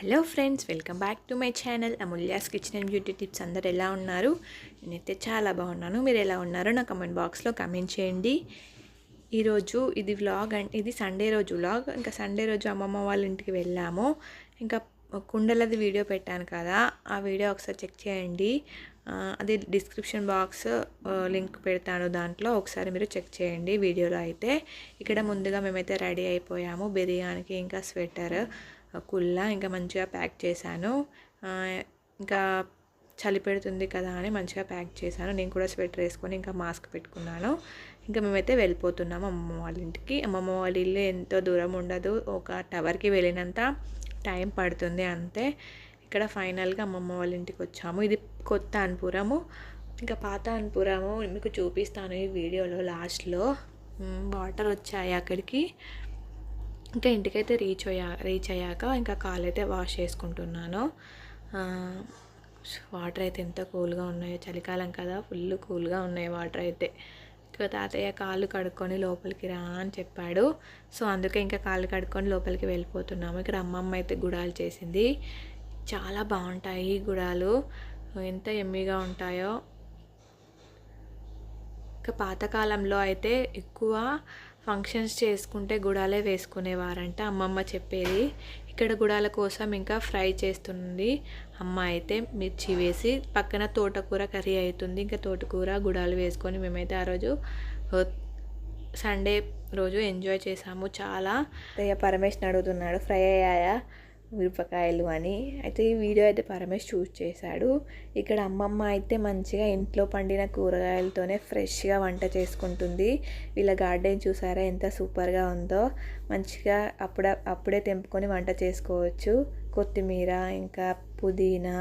Hello friends welcome back to my channel Amulya's kitchen and beauty tips. అందరు ఎలా ఉన్నారు? నేనైతే చాలా బాగున్నాను. మీరు ఎలా ఉన్నారో నా కమెంట్ బాక్స్లో కమెంట్ చేయండి. ఈరోజు ఇది వ్లాగ్ అండ్ ఇది సండే రోజు వ్లాగ్. ఇంకా సండే రోజు అమ్మమ్మ వాళ్ళ ఇంటికి వెళ్ళాము. ఇంకా కుండలది వీడియో పెట్టాను కదా ఆ వీడియో ఒకసారి చెక్ చేయండి. అది డిస్క్రిప్షన్ బాక్స్ లింక్ పెడతాను దాంట్లో. ఒకసారి మీరు చెక్ చేయండి వీడియోలో అయితే. ఇక్కడ ముందుగా మేమైతే రెడీ అయిపోయాము. బిర్యానీకి ఇంకా స్వెటర్. కుల్లా ఇంకా మంచిగా ప్యాక్ చేశాను. ఇంకా చలి పెడుతుంది కదా అని మంచిగా ప్యాక్ చేశాను. నేను కూడా స్వెటర్ వేసుకొని ఇంకా మాస్క్ పెట్టుకున్నాను. ఇంకా మేమైతే వెళ్ళిపోతున్నాము అమ్మమ్మ వాళ్ళ ఇంటికి. అమ్మమ్మ వాళ్ళ ఇల్లు ఎంతో దూరం ఉండదు. ఒక టవర్కి వెళ్ళినంత టైం పడుతుంది అంతే. ఇక్కడ ఫైనల్గా అమ్మమ్మ వాళ్ళ ఇంటికి వచ్చాము. ఇది కొత్త అనుపురము ఇంకా పాత అనుపురము మీకు చూపిస్తాను ఈ వీడియోలో లాస్ట్లో. వాటర్ వచ్చాయి అక్కడికి. ఇంకా ఇంటికైతే రీచ్ అయ్యా రీచ్ అయ్యాక ఇంకా కాలు అయితే వాష్ చేసుకుంటున్నాను. వాటర్ అయితే ఎంత కూల్గా ఉన్నాయో చలికాలం కదా ఫుల్ కూల్గా ఉన్నాయి వాటర్ అయితే. ఇంకా తాతయ్య కాళ్ళు కడుక్కొని లోపలికి రా అని చెప్పాడు. సో అందుకే ఇంకా కాళ్ళు కడుక్కొని లోపలికి వెళ్ళిపోతున్నాము. ఇక్కడ అమ్మమ్మ అయితే గుడాలు చేసింది. చాలా బాగుంటాయి గుడాలు. ఎంత ఎమ్మిగా ఉంటాయో. ఇంకా పాతకాలంలో అయితే ఎక్కువ ఫంక్షన్స్ చేసుకుంటే గుడాలే వేసుకునేవారంట అమ్మమ్మ చెప్పేది. ఇక్కడ గుడాల కోసం ఇంకా ఫ్రై చేస్తుంది. అమ్మ అయితే మిర్చి వేసి పక్కన తోటకూర కర్రీ అవుతుంది. ఇంకా తోటకూర గుడాలు వేసుకొని మేమైతే ఆ రోజు సండే రోజు ఎంజాయ్ చేసాము. చాలా. అయ్యా పరమేష్ని అడుగుతున్నాడు ఫ్రై అయ్యాయా? మిరపకాయలు అని. అయితే ఈ వీడియో అయితే పరమేష్ చూస్ చేశాడు. ఇక్కడ అమ్మమ్మ అయితే మంచిగా ఇంట్లో పండిన కూరగాయలతోనే ఫ్రెష్గా వంట చేసుకుంటుంది. వీళ్ళ గార్డెన్ చూసారా ఎంత సూపర్గా ఉందో. మంచిగా అప్పుడ అప్పుడే తెంపుకొని వంట చేసుకోవచ్చు. కొత్తిమీర ఇంకా పుదీనా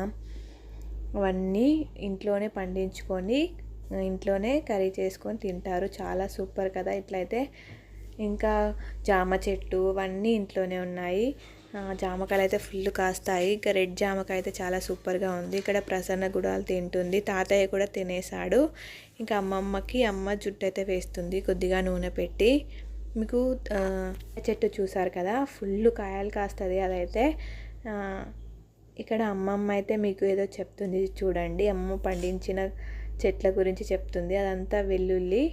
అవన్నీ ఇంట్లోనే పండించుకొని ఇంట్లోనే కర్రీ చేసుకొని తింటారు. చాలా సూపర్ కదా ఇట్లయితే. ఇంకా జామ చెట్టు అవన్నీ ఇంట్లోనే ఉన్నాయి. జామకాయలు అయితే ఫుల్ కాస్తాయి. ఇంకా రెడ్ జామకాయ అయితే చాలా సూపర్గా ఉంది. ఇక్కడ ప్రసన్న గుడాలు తింటుంది. తాతయ్య కూడా తినేసాడు. ఇంకా అమ్మమ్మకి అమ్మ జుట్టు అయితే వేస్తుంది. కొద్దిగా నూనె పెట్టి. మీకు చెట్టు చూసారు కదా? ఫుల్ కాయలు కాస్తుంది అదైతే. ఇక్కడ అమ్మమ్మ అయితే మీకు ఏదో చెప్తుంది. చూడండి. అమ్మ పండించిన చెట్ల గురించి చెప్తుంది. అదంతా వెల్లుల్లి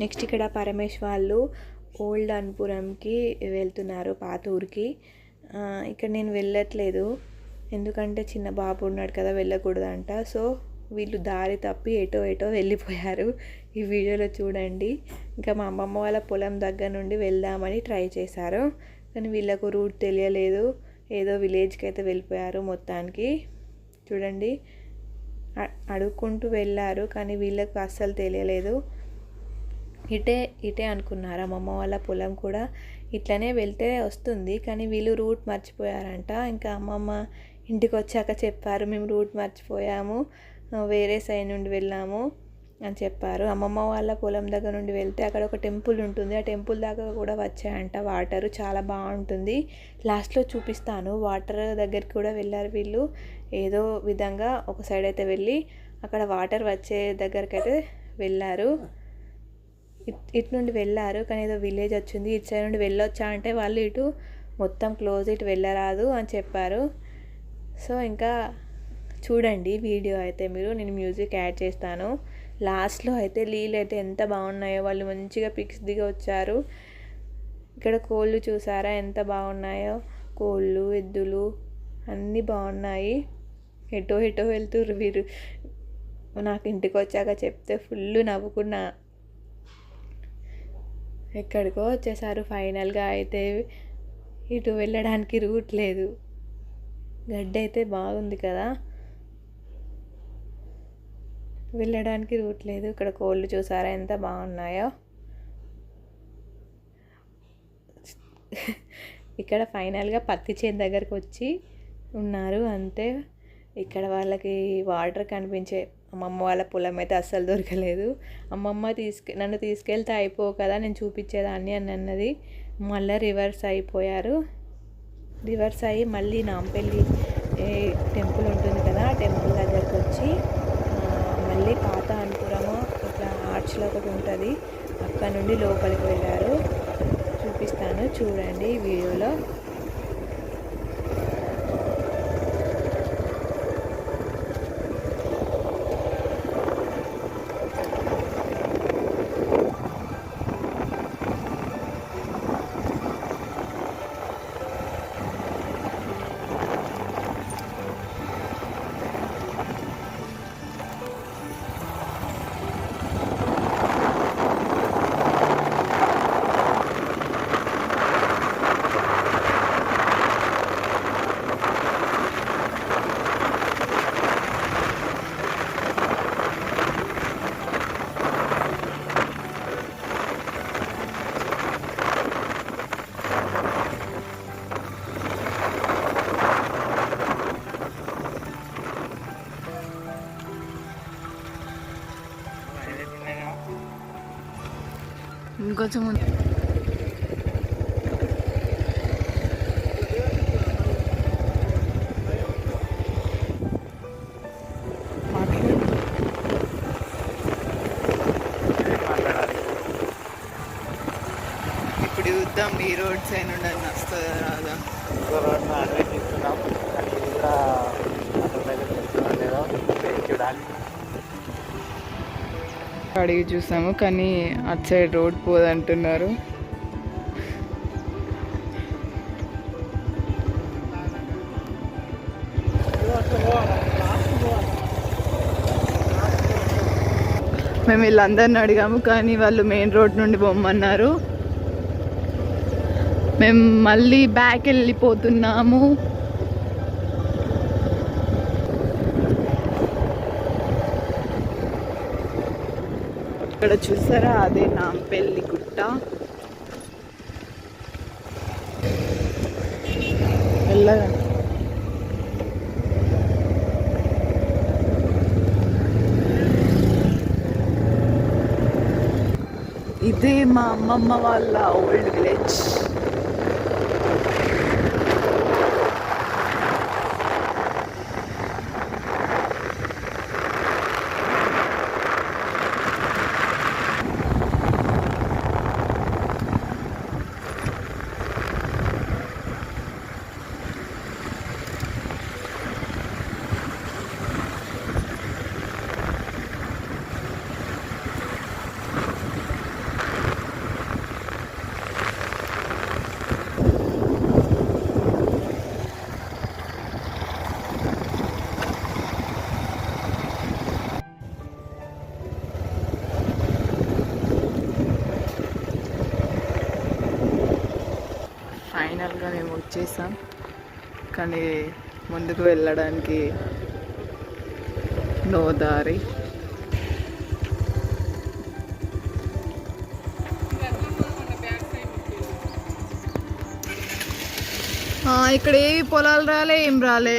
నెక్స్ట్ ఇక్కడ పరమేశ్ వాళ్ళు ఓల్డ్ అన్పురంకి వెళ్తున్నారు పాత ఊరికి. ఇక్కడ నేను వెళ్ళట్లేదు. ఎందుకంటే చిన్న బాబు ఉన్నాడు కదా వెళ్ళకూడదంట. సో వీళ్ళు దారి తప్పి ఎటో ఎటో వెళ్ళిపోయారు. ఈ వీడియోలో చూడండి. ఇంకా మా అమ్మమ్మ వాళ్ళ పొలం దగ్గర నుండి వెళ్దామని ట్రై చేశారు. కానీ వీళ్ళకు రూట్ తెలియలేదు. ఏదో విలేజ్కి అయితే వెళ్ళిపోయారు మొత్తానికి. చూడండి. అడుక్కుంటూ వెళ్ళారు కానీ వీళ్ళకు అస్సలు తెలియలేదు. ఇటే ఇటే అనుకున్నారు? అమ్మమ్మ వాళ్ళ పొలం కూడా ఇట్లనే వెళ్తే వస్తుంది కానీ వీళ్ళు రూట్ మర్చిపోయారంట. ఇంకా అమ్మమ్మ ఇంటికి వచ్చాక చెప్పారు మేము రూట్ మర్చిపోయాము వేరే సైడ్ నుండి వెళ్ళాము అని చెప్పారు. అమ్మమ్మ వాళ్ళ పొలం దగ్గర నుండి వెళ్తే అక్కడ ఒక టెంపుల్ ఉంటుంది. ఆ టెంపుల్ దాకా కూడా వచ్చాయంట వాటర్ చాలా బాగుంటుంది. లాస్ట్లో చూపిస్తాను వాటర్ దగ్గరికి కూడా వెళ్ళారు వీళ్ళు. ఏదో విధంగా ఒక సైడ్ అయితే వెళ్ళి అక్కడ వాటర్ వచ్చే దగ్గరికి అయితే వెళ్ళారు. ఇట్ ఇటు నుండి వెళ్ళారు. కానీ ఏదో విలేజ్ వచ్చింది. ఇటు సైడ్ నుండి వెళ్ళొచ్చా అంటే వాళ్ళు ఇటు మొత్తం క్లోజ్ ఇటు వెళ్ళరాదు అని చెప్పారు. సో ఇంకా చూడండి వీడియో అయితే మీరు. నేను మ్యూజిక్ యాడ్ చేస్తాను. లాస్ట్లో అయితే లీలు అయితే ఎంత బాగున్నాయో. వాళ్ళు మంచిగా పిక్స్ దిగి వచ్చారు ఇక్కడ కోళ్ళు చూసారా? ఎంత బాగున్నాయో. కోళ్ళు ఎద్దులు అన్నీ బాగున్నాయి. ఎటో ఎటో వెళ్తురు వీరు. నాకు ఇంటికి వచ్చాక చెప్తే ఫుల్ నవ్వుకున్నా. ఎక్కడికో వచ్చేసారు. ఫైనల్గా అయితే ఇటు వెళ్ళడానికి రూట్ లేదు. గడ్డి అయితే బాగుంది కదా. వెళ్ళడానికి రూట్ లేదు. ఇక్కడ కోళ్ళు చూసారా ఎంత బాగున్నాయో. ఇక్కడ ఫైనల్గా పత్తి చేను దగ్గరకు వచ్చి ఉన్నారు. అంతే. ఇక్కడ వాళ్ళకి వాటర్ కనిపించే అమ్మమ్మ వాళ్ళ పొలం అయితే అస్సలు దొరకలేదు. అమ్మమ్మ తీసుకె నన్ను తీసుకెళ్తే అయిపో కదా నేను చూపించేదాన్ని అని అన్నది. మళ్ళీ రివర్స్ అయిపోయారు. రివర్స్ అయ్యి మళ్ళీ నాంపల్లి టెంపుల్ ఉంటుంది కదా ఆ టెంపుల్ దగ్గరకు వచ్చి మళ్ళీ పాత అనుపురము ఇట్లా ఆర్చ్లో ఒకటి ఉంటుంది. అక్కడ నుండి లోపలికి వెళ్ళారు. చూపిస్తాను చూడండి వీడియోలో. ఇంకొంచెం ఇప్పుడు చూద్దాం ఈ రోడ్ సైడ్ నుండి అని వస్తుందా రాదా? ఆలోచిస్తున్నాం అది కూడా చూడాలి అడిగి చూసాము కానీ అటు సైడ్ రోడ్ పోదంటున్నారు. మేము వీళ్ళందరిని అడిగాము కానీ వాళ్ళు మెయిన్ రోడ్ నుండి పొమ్మన్నారు మేము మళ్ళీ బ్యాక్ వెళ్ళిపోతున్నాము. ఇక్కడ చూసారా? అదే నాంపల్లి గుట్ట. వెళ్ళగా ఇదే మా అమ్మమ్మ వాళ్ళ ఓల్డ్ విలేజ్ ఫైనల్గా మేము వచ్చేసాం కానీ ముందుకు వెళ్ళడానికి నో దారి. ఆ, ఇక్కడ ఏవి పొలాలు రాలే ఏం రాలే.